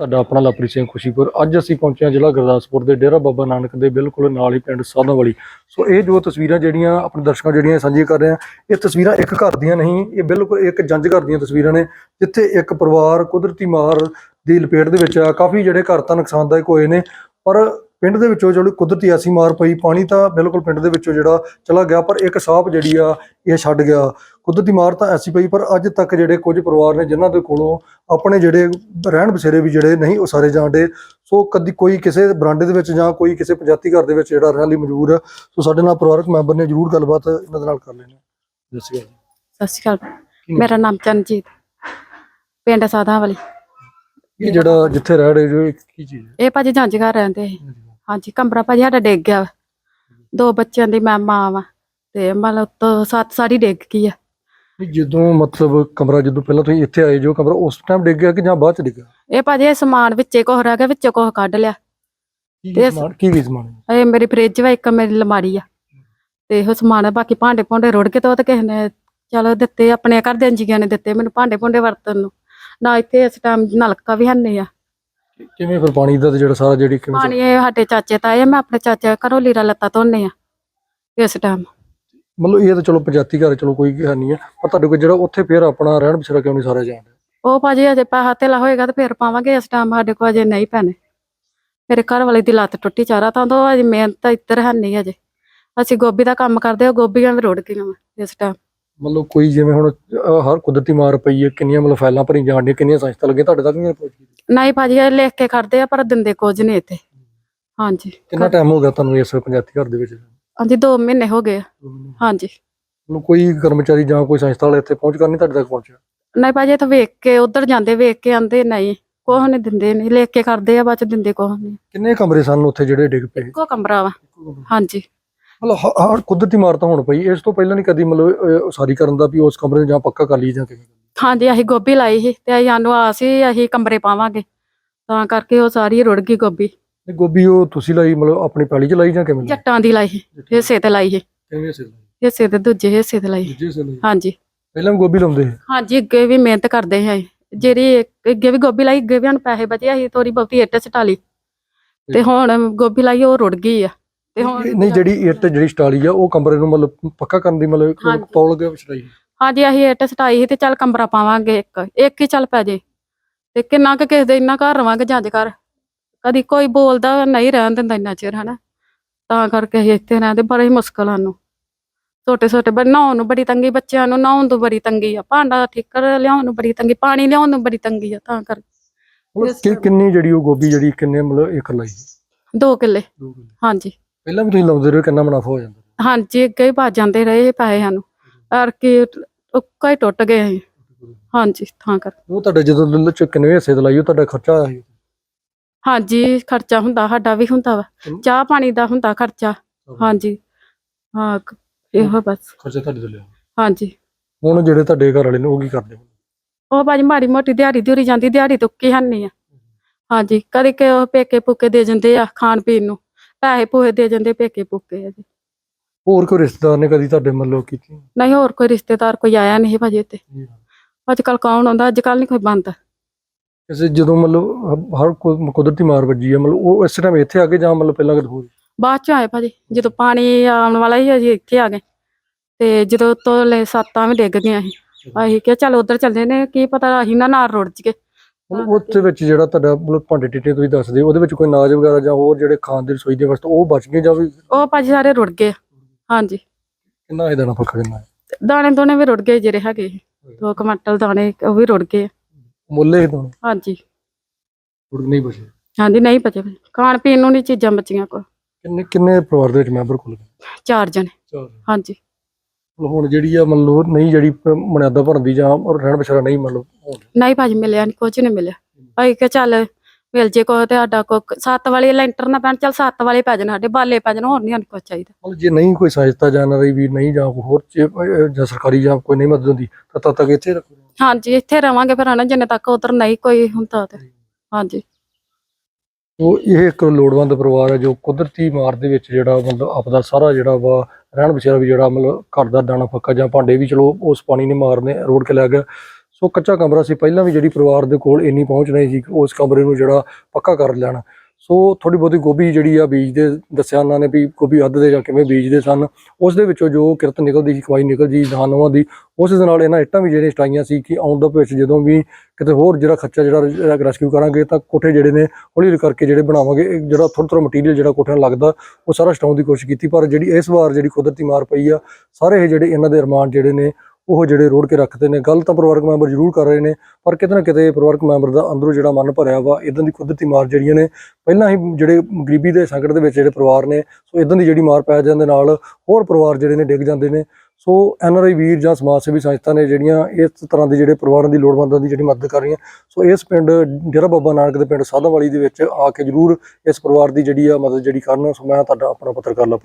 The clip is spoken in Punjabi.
ਤੁਹਾਡਾ ਆਪਣਾ ਲਵਪ੍ਰੀਤ ਸਿੰਘ ਖੁਸ਼ੀਪੁਰ। ਅੱਜ ਅਸੀਂ ਪਹੁੰਚੇ ਹਾਂ ਜ਼ਿਲ੍ਹਾ ਗੁਰਦਾਸਪੁਰ ਦੇ ਡੇਰਾ ਬਾਬਾ ਨਾਨਕ ਦੇ ਬਿਲਕੁਲ ਨਾਲ ਹੀ ਪਿੰਡ ਸਾਧਾਂ ਵਾਲੀ ਸੋ ਇਹ ਜੋ ਤਸਵੀਰਾਂ ਜਿਹੜੀਆਂ ਆਪਣੇ ਦਰਸ਼ਕਾਂ ਜਿਹੜੀਆਂ ਸਾਂਝੀਆਂ ਕਰ ਰਹੇ ਹਾਂ, ਇਹ ਤਸਵੀਰਾਂ ਇੱਕ ਘਰ ਦੀਆਂ ਨਹੀਂ, ਇਹ ਬਿਲਕੁਲ ਇੱਕ ਜੰਜ ਘਰ ਦੀਆਂ ਤਸਵੀਰਾਂ ਨੇ, ਜਿੱਥੇ ਇੱਕ ਪਰਿਵਾਰ ਕੁਦਰਤੀ ਮਾਰ ਦੀ ਲਪੇਟ ਦੇ ਵਿੱਚ ਆ। ਕਾਫੀ ਜਿਹੜੇ ਘਰ ਤਾਂ ਨੁਕਸਾਨਦਾਇਕ ਹੋਏ ਨੇ, ਪਰ ਪਿੰਡ ਦੇ ਵਿੱਚੋਂ ਜਿਹੜੀ ਕੁਦਰਤੀ ਐਸੀ ਮਾਰ ਪਈ ਪਾਣੀ ਤਾਂ ਬਿਲਕੁਲ ਪਿੰਡ ਦੇ ਵਿੱਚੋਂ ਜਿਹੜਾ ਚਲਾ ਗਿਆ ਪਰ ਇੱਕ ਸਾਹਬ ਜਿਹੜੀ ਆ ਇਹ ਛੱਡ ਗਿਆ। ਕੁਦਰਤੀ ਮਾਰ ਤਾਂ ਐਸੀ ਪਈ ਪਰ ਅੱਜ ਤੱਕ ਜਿਹੜੇ ਕੁਝ ਪਰਿਵਾਰ ਨੇ ਜਿਨ੍ਹਾਂ ਦੇ ਕੋਲੋਂ ਆਪਣੇ ਜਿਹੜੇ ਰਹਿਣ ਬਸੇਰੇ ਵੀ ਜਿਹੜੇ ਨਹੀਂ ਉਸਾਰੇ ਜਾਂਦੇ ਸੋ ਕਦੀ ਕੋਈ ਕਿਸੇ ਬਰਾਂਡੇ ਦੇ ਵਿੱਚ ਜਾਂ ਕੋਈ ਕਿਸੇ ਪੰਜਾਤੀ ਘਰ ਦੇ ਵਿੱਚ ਜਿਹੜਾ ਰਹਿਣ ਲਈ ਮਜਬੂਰ ਸੋ ਸਾਡੇ ਨਾਲ ਪਰਿਵਾਰਕ ਮੈਂਬਰ ਨੇ ਜਰੂਰ ਗੱਲਬਾਤ ਇਹਨਾਂ ਦੇ ਨਾਲ ਕਰ ਲੈਣੀ ਸਤਿ ਸ਼੍ਰੀ ਅਕਾਲ ਮੇਰਾ ਨਾਮ ਚਰਨਜੀਤ ਪਿੰਡ ਸਾਧਾਂ ਵਾਲੀ ਇਹ ਜਿਹੜਾ ਜਿੱਥੇ ਰਹਿ ਰਹੇ ਜੋ ਕੀ ਚੀਜ਼ ਹੈ? ਇਹ ਭਾਜੀ ਜੰਜ ਘਰ ਰਹਿੰਦੇ ਸੀ। ਹਾਂਜੀ ਕਮਰਾ ਭਾਜੀ ਸਾਡਾ ਡਿੱਗ ਗਿਆ ਵਾ। ਦੋ ਬੱਚਿਆਂ ਦੀ ਮੈਂ ਮਾਂ ਵਾ ਤੇ ਮਤਲਬ ਤੋਂ ਸੱਤ ਸਾਰੀ ਡਿੱਗ ਗਈ ਆ। ਜਦੋਂ ਮਤਲਬ ਕਮਰਾ ਜਦੋਂ ਪਹਿਲਾਂ ਤੁਸੀਂ ਇੱਥੇ ਆਏ ਜੋ ਕਮਰਾ ਉਸ ਟਾਈਮ ਡਿੱਗ ਗਿਆ ਕਿ ਜਾਂ ਬਾਅਦ ਚ ਡਿੱਗਾ ਇਹ ਭਾਜੀ ਇਹ ਸਮਾਨ ਵਿੱਚੇ ਕੋਹ ਰਹਿ ਗਿਆ ਵਿੱਚੋਂ ਕੋਹ ਕੱਢ ਲਿਆ। ਕੀ ਤੇ ਕੀ ਸਮਾਨ ਕੀ ਕੀ ਸਮਾਨ ਹੈ? ਇਹ ਮੇਰੀ ਫ੍ਰਿਜ ਵਾ ਇੱਕ ਮੇਰੀ ਅਲਮਾਰੀ ਆ। ਤੇ ਇਹੋ ਸਮਾਨ ਆ, ਬਾਕੀ ਭਾਂਡੇ ਭੁੰਡੇ ਰੁੜ ਕੇ ਤੇ ਤੇ ਕਿਸੇ ਨੇ ਚਲੋ ਦਿੱਤੇ ਆਪਣੇ ਘਰ ਦੇ ਜੀਆਂ ਨੇ ਦਿੱਤੇ ਮੈਨੂੰ ਭਾਂਡੇ ਭੁੰਡੇ ਵਰਤਨ ਨੂੰ। ਨਾ ਇੱਥੇ ਇਸ ਟਾਈਮ ਨਲਕਾ ਵੀ ਹੰਨੇ ਆ। ਕਿਵੇਂ ਫਿਰ ਪਾਣੀ ਦਾ ਤੇ ਜਿਹੜਾ ਸਾਰਾ ਜਿਹੜੀ ਕਿਵੇਂ ਪਾਣੀ ਇਹ ਸਾਡੇ ਚਾਚੇ ਤਾਏ ਆ, ਮੈਂ ਆਪਣੇ ਚਾਚੇ ਘਰੋਂ ਲੀਰਾ ਲੱਤਾ ਧੋਨੇ ਆ ਇਸ ਟਾਈਮ ਮਤਲਬ ਇਹ ਤਾਂ ਚਲੋ ਪੰਜਾਤੀ ਘਰ ਚਲੋ ਕੋਈ ਹੈ ਨਹੀਂ ਹੈ ਪਰ ਤੁਹਾਡੇ ਕੋਲ ਜਿਹੜਾ ਉੱਥੇ ਫਿਰ ਆਪਣਾ ਰਹਿਣ ਬਸੇਰਾ ਕਿਉਂ ਨਹੀਂ ਸਾਰਾ ਜਾਂਦਾ ਉਹ ਭਾਜੀ ਅਜੇ ਪੈਸਾ ਧੇਲਾ ਹੋਏਗਾ ਤੇ ਫਿਰ ਪਾਵਾਂਗੇ ਇਸ ਟਾਈਮ ਸਾਡੇ ਕੋਲ ਅਜੇ ਨਹੀਂ ਪੈਣੇ। ਮੇਰੇ ਘਰ ਵਾਲੇ ਦੀ ਲੱਤ ਟੁੱਟੀ ਚਾਰਾ ਤਾਂ ਤੋਂ ਅਜੇ ਮਿਹਨਤ ਤਾਂ ਇੱਧਰ ਹੈ ਨਹੀਂ ਅਜੇ। ਅਸੀਂ ਗੋਭੀ ਦਾ ਕੰਮ ਕਰਦੇ ਹਾਂ ਗੋਭੀਆਂ ਵੀ ਰੁੜ ਗਈਆਂ ਵਾ ਇਸ ਟਾਈਮ ਮਤਲਬ ਕੋਈ ਜਿਵੇਂ ਹੁਣ ਅਹ, ਹਰ ਕੁਦਰਤੀ ਮਾਰ ਪਈ ਹੈ ਕਿੰਨੀਆਂ ਮਤਲਬ ਫਾਈਲਾਂ ਭਰੀ ਜਾਣ ਡੀਆਂ ਕਿੰਨੀਆਂ ਸੰਸਥਾ ਲੱਗੀਆਂ ਤੁਹਾਡੇ ਤੱਕ ਨਹੀਂ ਪਹੁੰਚੀ ਨਹੀਂ ਭਾਜੀ ਇਹ ਲਿਖ ਕੇ ਕਰਦੇ ਆ ਪਰ ਦਿੰਦੇ ਕੁਝ ਨਹੀਂ ਇੱਥੇ। ਹਾਂਜੀ। ਕਿੰਨਾ ਟਾਈਮ ਹੋ ਗਿਆ ਤੁਹਾਨੂੰ ਇਸ ਪੰਜਾਤੀ ਘਰ ਦੇ ਵਿੱਚ? ਹਾਂਜੀ 2 ਮਹੀਨੇ ਹੋ ਗਏ ਆ। ਹਾਂਜੀ। ਮਤਲਬ ਕੋਈ ਕਰਮਚਾਰੀ ਜਾਂ ਕੋਈ ਸੰਸਥਾ ਵਾਲੇ ਇੱਥੇ ਪਹੁੰਚ ਕਰ ਨਹੀਂ ਤੁਹਾਡੇ ਤੱਕ ਪਹੁੰਚਿਆ? ਨਹੀਂ ਭਾਜੀ ਇੱਥੇ ਵੇਖ ਕੇ ਉਧਰ ਜਾਂਦੇ ਵੇਖ ਕੇ ਆਂਦੇ ਨਹੀਂ। ਕੋਹ ਨਹੀਂ ਦਿੰਦੇ ਨਹੀਂ ਲਿਖ ਕੇ ਕਰਦੇ ਆ ਬਾਅਦ ਚ ਦਿੰਦੇ ਕੋਹ ਨਹੀਂ। ਕਿੰਨੇ ਕਮਰੇ ਸਨ ਉੱਥੇ ਜਿਹੜੇ ਡਿੱਗ ਪਏ? ਕੋ ਕਮਰਾ ਵਾ। ਹਾਂਜੀ। ਮਤਲਬ ਹਰ ਕੁਦਰਤੀ ਮਾਰ ਤਾਂ ਹੋਣ ਪਈ ਇਸ ਤੋਂ ਪਹਿਲਾਂ ਨਹੀਂ ਕਦੀ ਮਤਲਬ ਉਸਾਰੀ ਕਰਨ ਦਾ ਵੀ ਉਸ ਕਮਰੇ ਨੂੰ ਜਾਂ ਪੱਕਾ ਕਰ ਲਈ ਜਾਂ ਕਿਵੇਂ ਹਾਂਜੀ ਅਸੀਂ ਗੋਭੀ ਲਾਈ ਸੀ ਤੇ ਅਸੀਂ ਸਾਨੂੰ ਆਸ ਸੀ ਅਸੀਂ ਕਮਰੇ ਪਾਵਾਂਗੇ। ਤਾਂ ਕਰਕੇ ਉਹ ਸਾਰੀ ਰੁੜ ਗਈ ਗੋਭੀ। ਇਹ ਗੋਭੀ ਉਹ ਤੁਸੀਂ ਲਾਈ ਮਤਲਬ ਆਪਣੀ ਪੈਲੀ 'ਚ ਲਾਈ ਜਾਂ ਕਿਵੇਂ? ਜੱਟਾਂ ਦੀ ਲਾਈ ਸੀ ਹਿੱਸੇ ਤੇ ਲਾਈ ਸੀ। ਕਿਵੇਂ ਸੇ ਲਾਈ? ਹਿੱਸੇ ਤੇ ਦੂਜੇ ਹਿੱਸੇ ਤੇ ਲਾਈ ਸੀ। ਦੂਜੇ ਸੇ ਲਾਈ। ਹਾਂਜੀ। ਪਹਿਲਾਂ ਗੋਭੀ ਲਾਉਂਦੇ ਸੀ? ਹਾਂਜੀ ਅੱਗੇ ਵੀ ਮਿਹਨਤ ਕਰਦੇ ਹਾਂ ਜਿਹੜੀ ਅੱਗੇ ਵੀ ਗੋਭੀ ਲਾਈ ਅੱਗੇ ਵੀ ਸਾਨੂੰ ਪੈਸੇ ਬਚੇ ਅਸੀਂ ਥੋੜੀ ਬਹੁਤੀ ਇੱਟ ਸਟਾ ਲਈ ਤੇ ਹੁਣ ਗੋਭੀ ਲਾਈ ਉਹ ਰੁੜ ਗਈ ਆ। ਤੇ ਹੁਣ ਨਹੀਂ ਜਿਹੜੀ ਇੱਟ ਜਿਹੜੀ ਸਟਾਲੀ ਆ ਉਹ ਕਮਰੇ ਨੂੰ ਮਤਲਬ ਪੱਕਾ ਕਰਨ ਦੀ ਮਤਲਬ। ਪੌਲ ਗਿਆ ਵਿਚਾਈ ਹਾਂਜੀ ਅਸੀਂ ਇੱਟ ਸਟਾਈ ਸੀ ਤੇ ਚੱਲ ਕਮਰਾ ਪਾਵਾਂਗੇ ਇੱਕ। ਇੱਕ ਹੀ ਚੱਲ ਪੈ ਜੇ। ਤੇ ਕਿੰਨਾ ਕੁ ਕਿਸੇ ਦੇ ਇੰਨਾ ਘਰ ਰਵਾਂਗੇ ਜੰਜ ਕਰ ਕਦੀ ਕੋਈ ਬੋਲਦਾ ਨਹੀਂ ਰਹਿਣ ਦਿੰਦਾ ਇੰਨਾ ਚਿਰ ਹਨਾ? ਤਾਂ ਕਰਕੇ ਅਸੀਂ ਇੱਥੇ ਰਹਿੰਦੇ ਬੜੀ ਮੁਸ਼ਕਲ ਸਾਨੂੰ। ਛੋਟੇ ਛੋਟੇ ਬੱਚੇ ਨਹਾਉਣ ਨੂੰ ਬੜੀ ਤੰਗੀ ਬੱਚਿਆਂ ਨੂੰ ਨਹਾਉਣ ਤੋਂ ਬੜੀ ਤੰਗੀ ਆ। ਭਾਂਡਾ ਠੀਕਰ ਲਿਆਉਣ ਨੂੰ ਬੜੀ ਤੰਗੀ ਪਾਣੀ ਲਿਆਉਣ ਨੂੰ ਬੜੀ ਤੰਗੀ ਆ ਤਾਂ ਕਰ। ਮਤਲਬ ਕਿ- ਕਿੰਨੀ ਜਿਹੜੀ ਉਹ ਗੋਭੀ ਜਿਹੜੀ ਕਿੰਨੇ ਮਤਲਬ ਇੱਕ ਲਾਈ? ਦੋ ਕਿੱਲੇ। ਹਾਂਜੀ। ਪਹਿਲਾਂ ਵੀ ਤੁਸੀਂ ਲਾਉਂਦੇ ਰਹੇ ਕਿੰਨਾ ਮੁਨਾਫਾ ਹੋ ਜਾਂਦਾ ਹਾਂਜੀ ਅੱਗੇ ਹੀ ਭੱਜ ਜਾਂਦੇ ਰਹੇ ਪੈਸੇ ਸਾਨੂੰ। ਅਰ ਕੀ ਉੱਕਾ ਹੀ ਟੁੱਟ ਗਏ ਅਸੀਂ। ਹਾਂਜੀ ਤਾਂ ਕਰ ਉਹ ਤੁਹਾਡੇ ਜਦੋਂ ਲੱਲ ਚ ਕਿੰਨੇ ਹਿੱਸੇ ਤੇ ਲਾਈ ਉਹ ਤੁਹਾਡਾ ਖਰਚਾ ਆਇਆ ਸੀ? ਹਾਂਜੀ ਖਰਚਾ ਹੁੰਦਾ ਸਾਡਾ ਵੀ ਹੁੰਦਾ ਵਾ। ਚਾਹ ਪਾਣੀ ਦਾ ਹੁੰਦਾ ਖਰਚਾ। ਹਾਂਜੀ। ਹਾਂ ਕ- ਇਹੋ ਬਸ। ਖਰਚਾ ਤੁਹਾਡੇ ਤੋਂ ਲਿਆ ਹਾਂਜੀ। ਹੁਣ ਜਿਹੜੇ ਤੁਹਾਡੇ ਘਰ ਵਾਲੇ ਨੇ ਉਹ ਕੀ ਕਰਦੇ ਉਹ ਬਾਜੀ ਮਾੜੀ ਮੋਟੀ ਦਿਹਾੜੀ ਦਿਹੜੀ ਜਾਂਦੀ ਦਿਹਾੜੀ ਤੁੱਕੀ ਹੰਨੀ ਆ। ਹਾਂਜੀ ਕਦੇ ਕਿ ਉਹ ਪੇਕੇ ਪੁੱਕੇ ਦੇ ਜਾਂਦੇ ਆ ਖਾਣ ਪੀਣ ਨੂੰ। ਪੈਸੇ ਪੂਹੇ ਦੇ ਜਾਂਦੇ ਪੇਕੇ ਪੁੱਕੇ ਆ ਜੀ। ਹੋਰ ਕੋਈ ਰਿਸ਼ਤੇਦਾਰ ਨੇ ਕਦੀ ਤੁਹਾਡੇ ਮਤਲਬ ਕੀਤੀ? ਨਹੀਂ ਹੋਰ ਕੋਈ ਰਿਸ਼ਤੇਦਾਰ ਕੋਈ ਆਇਆ ਨਹੀਂ ਭਾਜੀ ਇੱਥੇ ਅੱਜ ਕੱਲ ਕੌਣ ਆਉਂਦਾ? ਅੱਜ ਕੱਲ ਨਹੀਂ ਕੋਈ ਬੰਦ। ਕਿਸੇ ਜਦੋਂ ਮਤਲਬ ਹ- ਹਰ ਕੋਈ ਕੁਦਰਤੀ ਮਾਰ ਵੱਜੀ ਹੈ ਮਤਲਬ ਉਹ ਇਸ ਟਾਈਮ ਇੱਥੇ ਆ ਕੇ ਜਾਂ ਮਤਲਬ ਪਹਿਲਾਂ ਕਦੇ ਹੋਰ? ਬਾਅਦ ਚ ਆਏ ਭਾਜੀ ਜਦੋਂ ਪਾਣੀ ਆਉਣ ਵਾਲਾ ਸੀ ਅਸੀਂ ਇੱਥੇ ਆ ਗਏ। ਤੇ ਜਦੋਂ ਤੋਲੇ ਸੱਤਾਂ ਵੀ ਡਿੱਗ ਗਈਆਂ ਸੀ ਅਸੀਂ ਕਿਹਾ ਚੱਲ ਉਧਰ ਚੱਲਦੇ ਨੇ ਕੀ ਪਤਾ ਅਸੀਂ ਨਾ ਨਾਲ ਰੁੜ ਜਗੇ ਮਤਲਬ ਉਹਦੇ ਵਿੱਚ ਜਿਹੜਾ ਤੁਹਾਡਾ ਮਤਲਬ ਭਾਂਡੇ ਟਿੱਟੇ ਤੁਸੀਂ ਦੱਸਦੇ ਉਹਦੇ ਵਿੱਚ ਕੋਈ ਅਨਾਜ ਵਗੈਰਾ ਜਾਂ ਹੋਰ ਜਿਹੜੇ ਖਾਣ ਦੇ ਰਸੋਈ ਦੇ ਵਸਤ ਉਹ ਬਚ ਗਏ ਜਾਂ ਵੀ ਉਹ ਭਾਜੀ ਸਾਰੇ ਰੁੜ ਗਏ। ਹਾਂਜੀ। ਕਿੰਨਾ ਇਹਦਾ ਨਾ ਪੱਕਾ ਕਿੰਨਾ ਹੈ? ਦਾਣੇ ਦੋਨੇ ਵੀ ਰੁੜ ਗਏ ਜਿਹੜੇ ਹੈਗੇ। ਦੋ ਕੁਆਂਟਲ ਦਾਣੇ ਉਹ ਵੀ ਰੁੜ ਗਏ। ਮੁੱਲੇ ਤਾਂ ਹਾਂਜੀ। ਉੜ ਨਹੀਂ ਬਚੇ? ਹਾਂਜੀ ਨਹੀਂ ਬਚੇ। ਖਾਣ ਪੀਣ ਨੂੰ ਨਹੀਂ ਚੀਜ਼ਾਂ ਬਚੀਆਂ ਕੋ ਕਿੰਨੇ ਕਿੰਨੇ ਪਰਿਵਾਰ ਦੇ ਵਿੱਚ ਮੈਂਬਰ ਕੋਲ ਚਾਰ ਜਣੇ। ਚਾਰ ਹਾਂਜੀ। ਹੁਣ ਜਿਹੜੀ ਆ ਮੰਨ ਲਓ ਨਹੀਂ ਜਿਹੜੀ ਮਨਿਆਦਾ ਭਰਨ ਦੀ ਜਾਂ ਰਹਿਣ ਬਸਰਾ ਨਹੀਂ ਮੰਨ ਲਓ ਹੋਣ। ਨਹੀਂ ਭਾਜੀ ਮਿਲਿਆ ਨਹੀਂ ਕੁਝ ਨਹੀਂ ਮਿਲਿਆ। ਭਾਈ ਕਿ ਚੱਲ ਮਿਲ ਜੇ ਕੋ ਤੇ ਸਾਡਾ ਕੋ ਸੱਤ ਵਾਲੇ ਲੈਂਟਰ ਨਾ ਪੈਣ ਚੱਲ ਸੱਤ ਵਾਲੇ ਪੈ ਜਾਣ ਸਾਡੇ ਬਾਲੇ ਪੈ ਜਾਣ ਹੋਰ ਨਹੀਂ ਸਾਨੂੰ ਕੁਝ ਚਾਹੀਦਾ। ਮਤਲਬ ਜੇ ਨਹੀਂ ਕੋਈ ਸਹਾਇਤਾ ਜਾਂ ਰਹੀ ਵੀ ਨਹੀਂ ਜਾਂ ਕੋਈ ਹੋਰ ਅਹ ਜਾਂ ਸਰਕਾਰੀ ਜਾਂ ਕੋਈ ਨਹੀਂ ਮਦਦ ਹੁੰਦੀ ਤਾਂ ਤਦ ਤੱਕ ਇੱਥੇ ਰੱਖੋ। ਹਾਂਜੀ ਇੱਥੇ ਰਵਾਂਗੇ ਫਿਰ ਹਨਾ ਜਿੰਨੇ ਤੱਕ ਉਧਰ ਨਹੀਂ ਕੋਈ ਹੁੰਦਾ ਤੇ। ਹਾਂਜੀ। ਉਹ ਇਹ ਇੱਕ ਲੋੜਵੰਦ ਪਰਿਵਾਰ ਹੈ ਜੋ ਕੁਦਰਤੀ ਮਾਰ ਦੇ ਵਿੱਚ ਜਿਹੜਾ ਮਤਲਬ ਆਪਦਾ ਸਾਰਾ ਜਿਹੜਾ ਵਾ ਰਹਿਣ ਬਸੇਰਾ ਵੀ ਜਿਹੜਾ ਮਤਲਬ ਘਰ ਦਾ ਦਾਣਾ ਫੱਕਾ ਜਾਂ ਭਾਂਡੇ ਵੀ ਚਲੋ ਉਸ ਪਾਣੀ ਨੇ ਮਾਰਨੇ, ਰੋੜ ਕੇ ਲੈ ਗਿਆ ਸੋ ਕੱਚਾ ਕਮਰਾ ਸੀ, ਪਹਿਲਾਂ ਵੀ ਜਿਹੜੀ ਪਰਿਵਾਰ ਦੇ ਕੋਲ ਇੰਨੀ ਪਹੁੰਚ ਨਹੀਂ ਸੀ, ਉਸ ਕਮਰੇ ਨੂੰ ਜਿਹੜਾ ਪੱਕਾ ਕਰ ਲੈਣਾ। ਸੋ ਥੋੜੀ ਬਹੁਤੀ ਗੋਭੀ ਜਿਹੜੀ ਆ ਬੀਜਦੇ ਦੱਸਿਆ ਉਹਨਾਂ ਨੇ ਵੀ ਗੋਭੀ ਅੱਧ ਦੇ ਜਾਂ ਕਿਵੇਂ ਬੀਜਦੇ ਸਨ, ਉਸ ਦੇ ਵਿੱਚੋਂ ਜੋ ਕਿਰਤ ਨਿਕਲਦੀ ਸੀ ਕਮਾਈ ਨਿਕਲਦੀ ਸੀ ਦਾਨਵਾਂ ਦੀ, ਉਸ ਦੇ ਨਾਲ ਇਹਨਾਂ ਇੱਟਾਂ ਵੀ ਜਿਹੜੀਆਂ ਸਟਾਈਆਂ ਸੀ ਕਿ ਆਉਣ ਦਾ ਭਵਿੱਖ ਜਦੋਂ ਵੀ ਕਿਤੇ ਹੋਰ ਜਿਹੜਾ ਖਰਚਾ ਜਿਹੜਾ ਰੈਸਕਿਊ ਕਰਾਂਗੇ ਤਾਂ ਕੋਠੇ ਜਿਹੜੇ ਨੇ ਹੌਲੀ ਹੌਲੀ ਕਰਕੇ ਜਿਹੜੇ ਬਣਾਵਾਂਗੇ, ਇਹ ਜਿਹੜਾ ਥੋੜਾ ਥੋੜਾ ਮਟੀਰੀਅਲ ਜਿਹੜਾ ਕੋਠਿਆਂ ਨੂੰ ਲੱਗਦਾ, ਉਹ ਸਾਰਾ ਸਟਾਉਣ ਦੀ ਕੋਸ਼ਿਸ਼ ਕੀਤੀ, ਪਰ ਜਿਹੜੀ ਇਸ ਵਾਰ ਜਿਹੜੀ ਕੁਦਰਤੀ ਮਾਰ ਪਈ ਆ, ਸਾਰੇ ਇਹ ਜਿਹੜੇ ਇਹਨਾਂ ਦੇ ਅਰਮਾਨ ਜਿਹੜੇ ਨੇ ਉਹ ਜਿਹੜੇ ਰੋੜ ਕੇ ਰੱਖਦੇ ਨੇ। ਗੱਲ ਤਾਂ ਪਰਿਵਾਰਕ ਮੈਂਬਰ ਜ਼ਰੂਰ ਕਰ ਰਹੇ ਨੇ, ਪਰ ਕਿਤੇ ਨਾ ਕਿਤੇ ਪਰਿਵਾਰਕ ਮੈਂਬਰ ਦਾ ਅੰਦਰੋਂ ਜਿਹੜਾ ਮਨ ਭਰਿਆ ਵਾ ਇਦਾਂ ਦੀ ਕੁਦਰਤੀ ਮਾਰ ਜਿਹੜੀਆਂ ਨੇ, ਪਹਿਲਾਂ ਹੀ ਜਿਹੜੇ ਗਰੀਬੀ ਦੇ ਸੰਕਟ ਦੇ ਵਿੱਚ ਜਿਹੜੇ ਪਰਿਵਾਰ ਨੇ, ਸੋ ਇਦਾਂ ਦੀ ਜਿਹੜੀ ਮਾਰ ਪੈ ਜਾਣ ਦੇ ਨਾਲ ਹੋਰ ਪਰਿਵਾਰ ਜਿਹੜੇ ਨੇ ਡਿੱਗ ਜਾਂਦੇ ਨੇ। ਸੋ ਐੱਨ ਆਰ ਆਈ ਵੀਰ ਜਾਂ ਸਮਾਜ ਸੇਵੀ ਸੰਸਥਾ ਨੇ ਜਿਹੜੀਆਂ ਇਸ ਤਰ੍ਹਾਂ ਦੇ ਜਿਹੜੇ ਪਰਿਵਾਰਾਂ ਦੀ ਲੋੜਵੰਦਾਂ ਦੀ ਜਿਹੜੀ ਮਦਦ ਕਰ ਰਹੀਆਂ, ਸੋ ਇਸ ਪਿੰਡ ਡੇਰਾ ਬਾਬਾ ਨਾਨਕ ਦੇ ਪਿੰਡ ਸਾਧਾਂਵਾਲੀ ਦੇ ਵਿੱਚ ਆ ਕੇ ਜ਼ਰੂਰ ਇਸ ਪਰਿਵਾਰ ਦੀ ਜਿਹੜੀ ਆ ਮਦਦ ਜਿਹੜੀ ਕਰਨ। ਸੋ ਮੈਂ ਤੁਹਾਡਾ ਆਪਣਾ ਪੱਤਰਕਾਰ ਲਵ